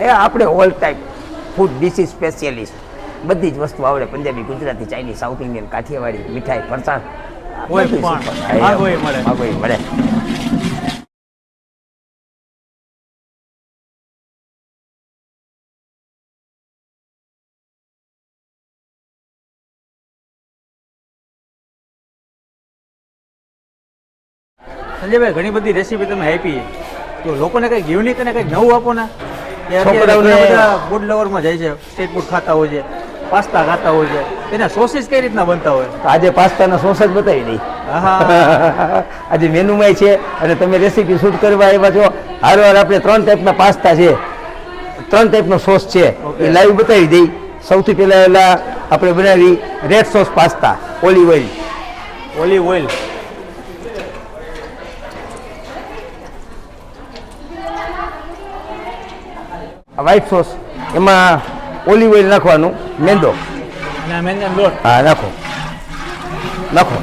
એ આપણે all type food dishes specialist બધી જ વસ્તુ આવડે Punjabi Gujarati Chinese south Indian Kathiyawadi મીઠાઈ ફરસાણ. મળે. સંજયભાઈ ઘણી બધી રેસીપી તમે આપી. તો લોકોને કંઈક યુનિક અને કંઈક નવું આપો ને? છોકરાઓને- ફૂડ લવરમાં જાય છે સ્ટ્રીટ ફૂડ ખાતા હોય છે પાસ્તા ખાતા હોય છે. એના સોસીસ કઈ રીતના બનતા હોય? આજે પાસ્તાના સોસ જ બતાવી દઈ. આજે મેનુમાં છે અને તમે રેસીપી શૂટ કરવા આવ્યા છો. હારવાર આપણે ત્રણ ટાઈપના પાસ્તા છે. ત્રણ ટાઈપનો સોસ છે. એ લાઈવ બતાવી દઈ. સૌથી પહેલા આપણે બનાવી red sauce pasta olive oil olive oil white sauce એમાં ઓલિવ ઓઇલ નાખવાનું મેંદો. હા નાખો. નાખો.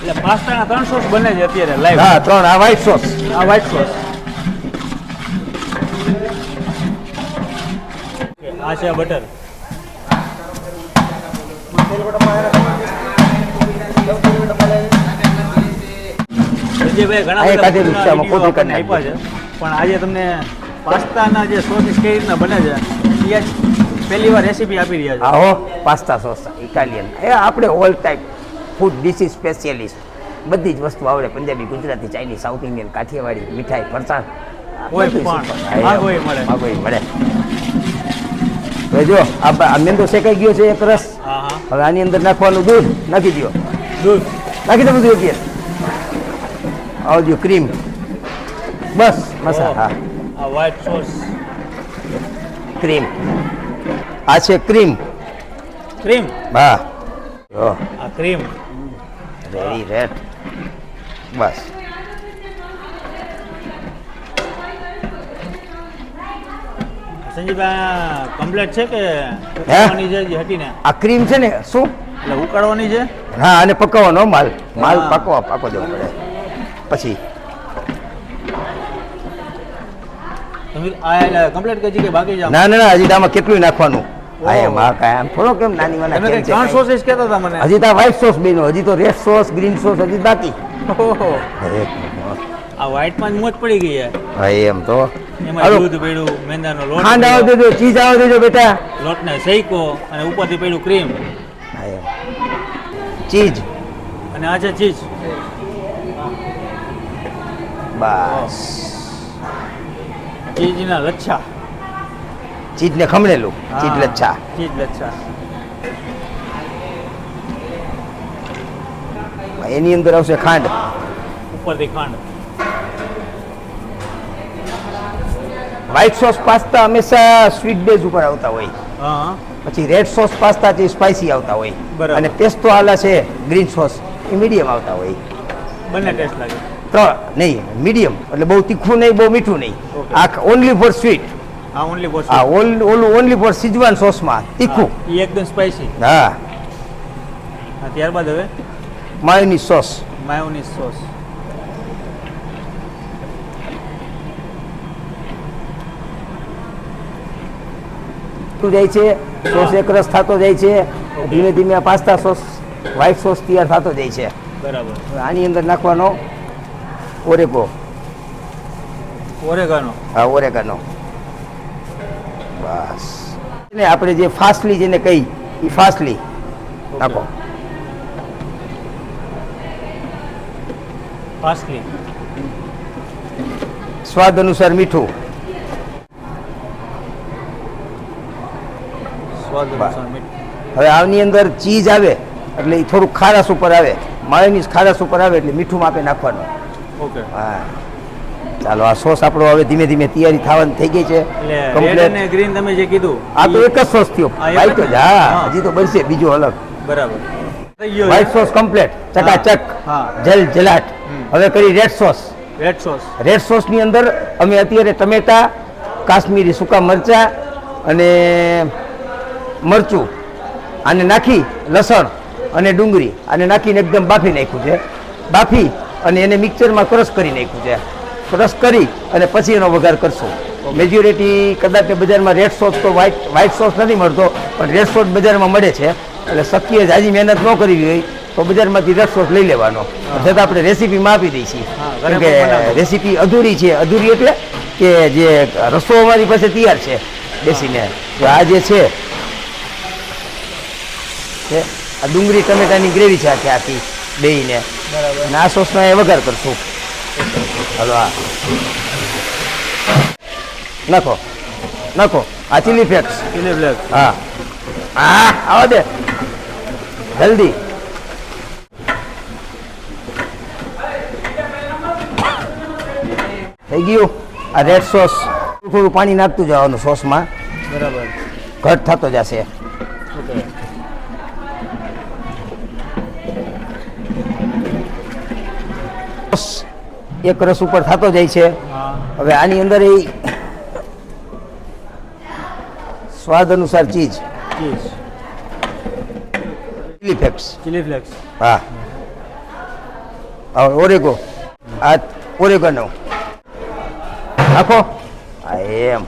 એટલે પાસ્તાના ત્રણ સોસ બને છે અત્યારે લાઈવ હા ત્રણ આ વ્હાઈટ સોસ આ વ્હાઈટ સોસ આ છે બટર સંજયભાઈ ઘણા બધા કોથળી આપ્યા છે. પણ આજે તમને પાસ્તાના જે સોસીસ કેવી રીતના બને છે? એ પહેલી વાર રેસીપી આપી રહ્યા છે. આહો હો પાસ્તા સોસ ઇટાલિયન. એ આપણે all type food dishes specialist બધી જ વસ્તુ આવડે Punjabi Gujarati Chinese south Indian Kathiyawadi મીઠાઈ ફરસાણ. કોઈ પણ. મળે. મળે. હવે જો આ મેંદો શેકાઈ ગયો છે એક રસ. હવે આની અંદર નાખવાનું દૂધ. નાખી દો દૂધ. નાખી દો બધું અત્યારે આવજો ક્રીમ બસ મસાલા. હા. આ વ્હાઈટ સોસ ક્રીમ આ છે ક્રીમ ક્રીમ હા. જો આ ક્રીમ રેડી રેડ બસ. સંજીભાઈ કમ્પ્લેટ છે કે ઉકાળવાની આ ક્રીમ છે ને શું? એટલે ઉકાળવાની છે? હા અને પકવવાનો માલ. માલ. પાકવા પાકો દેવો પડે. પછી તમે આ એટલે કમ્પ્લેટ કરી કે બાકી ના ના ના હજી આમાં કેટલું નાખવાનું? આમ થોડો કેમ નાની તમે ત્રણ સોસીસ કહેતા હતા મને. હજી તો વ્હાઈટ સોસ બેનો હજી તો રેડ સોસ ગ્રીન સોસ હજી બાકી. ઓહો. અરે, આ વ્હાઈટમાં જ મોજ પડી ગઈ છે ભાઈ એમ તો. એમાં દૂધ પડ્યું મેંદાનો લોટ ખાંડ આવો દેજો ચીઝ આવો દેજો બેટા. લોટને શેકો અને ઉપરથી પડ્યું ક્રીમ ચીઝ. અને આ છે ચીઝ. બસ. ચીઝના લચ્છા. ચીજને ખમણેલું ચીજ લચ્છા. ચીજ લચ્છા. એની અંદર આવશે ખાંડ. ઉપરથી ખાંડ. વ્હાઈટ સોસ પાસ્તા હંમેશા સ્વીટ બેઝ ઉપર આવતા હોય. પછી રેડ સોસ પાસ્તા જે સ્પાઇસી આવતા હોય. અને પેસ્તો આલા છે ગ્રીન સોસ એ મીડિયમ આવતા હોય. બંને ટેસ્ટ લાગે. ત્રણ નહીં મીડિયમ એટલે બહુ તીખું નહીં બહુ મીઠું નહીં. આ ઓનલી ફોર સ્વીટ હા ઓલ ઓલું ઓનલી ફોર સિજવાન સોસમાં તીખું. એ એકદમ સ્પાઈસી હા. ત્યારબાદ હવે? માયોની સોસ માયોની સોસ જાય છે સોસ એક રસ થતો જાય છે ધીમે ધીમે પાસ્તા સોસ વ્હાઈટ સોસ તૈયાર થતો જાય છે. બરાબર. આની અંદર નાખવાનો ઓરેગો ઓરેગાનો હા ઓરેગાનો બસ. ને આપણે જે ફાસલી જેને કહી એ ફાસલી નાખો સ્વાદ અનુસાર મીઠું. હવે આની અંદર ચીઝ આવે એટલે એ થોડુંક ખારાશ ઉપર આવે. માયોનીઝ ખારાશ ઉપર આવે એટલે મીઠું માપે નાખવાનું. ઓકે હા ચાલો આ સોસ આપણો હવે ધીમે ધીમે તૈયારી થવાની થઈ ગઈ છે. કમ્પ્લીટ અને ગ્રીન તમે જે કીધું આ તો એક જ સોસ થયો. આ જ? હા. હજી તો બનશે બીજું અલગ. બરાબર. થઈ ગયો વ્હાઈટ સોસ કમ્પ્લીટ ચકાચક. હા. જલ જલાટ. હવે કરી red sauce. Red sauce. Red સોસની અંદર અમે અત્યારે ટમેટા કાશ્મીરી સૂકા મરચાં અને મરચું આને નાખી લસણ અને ડુંગળી. આને નાખીને એકદમ બાફી નાખ્યું છે. બાફી અને એને મિક્સરમાં ક્રશ કરી નાખ્યું છે. ક્રશ કરી અને પછી એનો વઘાર કરશું. મેજ્યોરિટી કદાચ બજારમાં રેડ સોસ તો વ્હાઇટ વ્હાઇટ સોસ નથી મળતો પણ રેડ સોસ બજારમાં મળે છે. એટલે શક્ય જાજી મહેનત ન કરવી હોય તો બજારમાંથી રેડ સોસ લઈ લેવાનો. છતાં આપણે રેસીપીમાં આપી દઈ છીએ કે રેસીપી અધૂરી છે અધૂરી એટલે કે જે રસો અમારી પાસે તૈયાર છે બેસીને. તો આ જે છે આ ડુંગળી ટમેટાની ગ્રેવી છે આખી આખી બેયને. બરાબર. અને આ સોસનો એ વઘાર કરશું. હાલો આ નાખો નાખો. આ ચીલી ફ્લેક્સ ચીલી ફ્લેક્સ હા. હા આવો દે. જલ્દી. થઈ ગયું? આ રેડ સોસ થોડું પાણી નાખતું જવાનું સોસમાં. બરાબર. ઘટ થતો જશે. ઓકે. એક રસ ઉપર થતો જાય છે. હવે આની અંદર એ સ્વાદ અનુસાર ચીજ cheese. Chilli flakes chilli flakes હા. હવે ઓરેગો. આ ઓરેગોનો. નાખો હા એમ.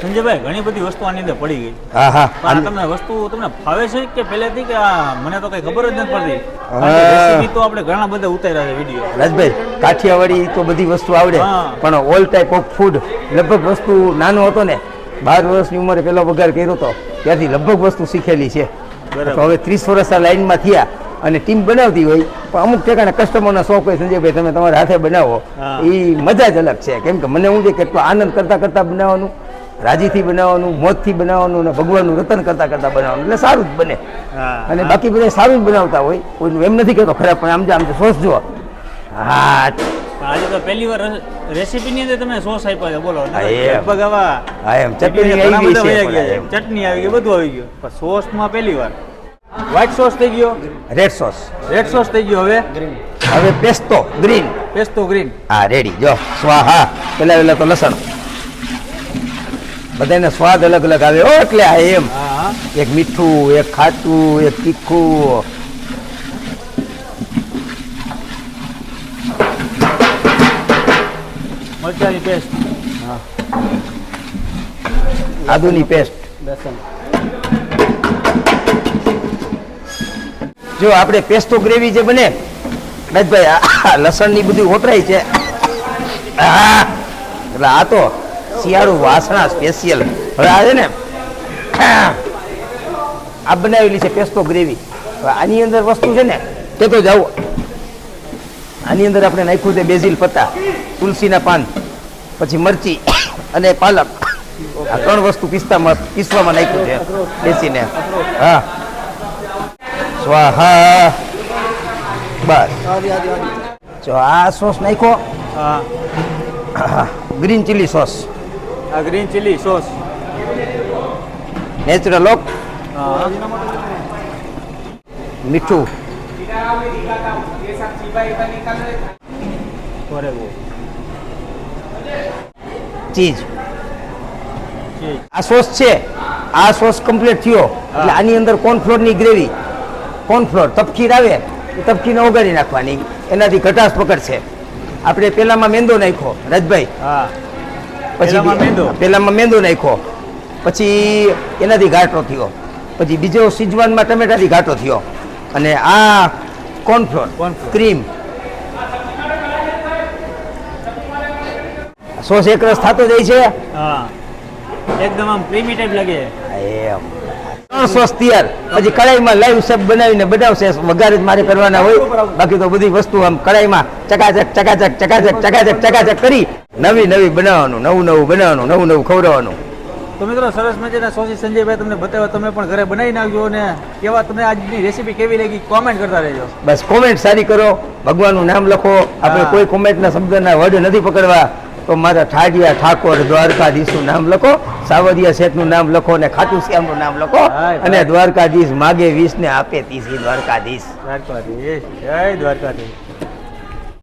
સંજયભાઈ ઘણી બધી વસ્તુ આની અંદર પડી ગઈ. હા હા. પણ તમને વસ્તુ તમને ફાવે છે કે પહેલેથી કે મને તો કઈ ખબર જ નથી પડતી. રેસીપી તો આપણે ઘણા બધા ઉતાર્યા છે વીડિયો રાજભાઈ કાઠિયાવાડી તો બધી વસ્તુ આવડે પણ ઓલ ટાઈપ ઓફ ફૂડ લગભગ વસ્તુ નાનો હતો ને બાર વર્ષની ઉંમરે પેલો વઘાર કર્યો હતો ત્યાંથી લગભગ વસ્તુ શીખેલી છે. હવે ત્રીસ વર્ષ આ લાઈનમાં થયા અને ટીમ બનાવતી હોય પણ અમુક ઠેકાણે કસ્ટમરના શોખ હોય સંજયભાઈ તમે તમારા હાથે બનાવો એ મજા જ અલગ છે. કેમ કે મને હું જે કેટલો આનંદ કરતા કરતા બનાવવાનું રાજીથી બનાવવાનું મોજથી બનાવવાનું અને ભગવાનનું રતન કરતા કરતા બનાવવાનું. એટલે સારું જ બને. અને બાકી બધા સારું જ બનાવતા હોય. કોઈનું એમ નથી કહેતો ખરાબ પણ આમ જ આમ તો સોસ જુઓ. હા. આજે તો પહેલી વાર રેસીપી ની અંદર તમે સોસ આપ્યા છે બોલો. લગભગ આવા ચટણી આવી ગઈ છે ચટણી આવી ગઈ બધું આવી ગયું. પણ સોસમાં પહેલી વાર. વ્હાઈટ સોસ થઈ ગયો. રેડ સોસ રેડ સોસ થઈ ગયો હવે. હવે પેસ્તો ગ્રીન પેસ્તો ગ્રીન હા રેડી જો સ્વાહા. પેલા પેલા તો લસણ. બધાને સ્વાદ અલગ અલગ આવે. એટલે આ એમ. એક મીઠું એક ખાટું એક તીખું. મરચાની પેસ્ટ આદુની પેસ્ટ લસણ જો આપણે પેસ્ટો ગ્રેવી જે બને રાજભાઈ આ લસણની બધી ઓતરાઈ છે. એટલે આ તો શિયાળુ વાસણા સ્પેશિયલ હવે આ છે ને આ બનાવેલી છે પેસ્તો ગ્રેવી હવે આની અંદર વસ્તુ છે ને તે તો જાઓ. આની અંદર આપણે નાખ્યું છે બેઝિલ પત્તા તુલસીના પાન પછી મરચી અને પાલક. આ ત્રણ વસ્તુ પિસ્તામાં પીસવામાં નાખ્યું છે બેસીને. હા. સ્વાહા. બસ. જો આ સોસ નાખ્યો. હા. Green chilli sauce. આ ગ્રીન ચીલી સોસ નેચરલ ઓક મીઠું. ચીઝ આ સોસ છે. આ સોસ કમ્પ્લીટ થયો. એટલે આની અંદર કોર્નફ્લોરની ગ્રેવી કોર્નફ્લોર તપકીર આવે તપકી તપકીને ઓગાળી નાખવાની. એનાથી ઘટાશ પકડશે. આપણે પેલામાં મેંદો નાખ્યો રાજભાઈ. હા. પછી પહેલામાં મેંદો. નાખ્યો. પછી એનાથી ઘાટો થયો. પછી બીજો સિજવાનમાં ટમેટાથી ઘાટો થયો. અને આ કોર્નફ્લોર. ક્રીમ. સોસ એક રસ થતો જાય છે. એકદમ આમ ક્રીમી ટાઈપ લાગે. એમ. ત્રણ સોસ તૈયાર. પછી કડાઈમાં લાઈવ શેપ બનાવીને બનાવશે વઘાર જ મારે કરવાના હોય. બાકી તો બધી વસ્તુ આમ કડાઈમાં ચકાચક ચકાચક ચકાચક ચકાચક ચકાચક કરી નવી નવી બનાવવાનું નવું નવું બનાવવાનું નવું નવું ખવડાવવાનું. તો મિત્રો સરસ મજાના સોસી સંજયભાઈ તમને બતાવ્યા તમે પણ ઘરે બનાવી નાખજો અને કેવા તમને આજની રેસીપી કેવી લાગી કોમેન્ટ કરતા રહેજો. બસ કોમેન્ટ સારી કરો ભગવાનનું નામ લખો. આપણે કોઈ કોમેન્ટના શબ્દના વર્ડ નથી પકડવા તો મારા ઠાડિયા ઠાકોર દ્વારકાધીશનું નામ લખો સાવરિયા શેઠનું નામ લખો અને ખાટુ શ્યામનું નામ લખો. અને દ્વારકાધીશ માગે વીસ ને આપે ત્રીસ દ્વારકાધીશ. દ્વારકાધીશ જય દ્વારકાધીશ.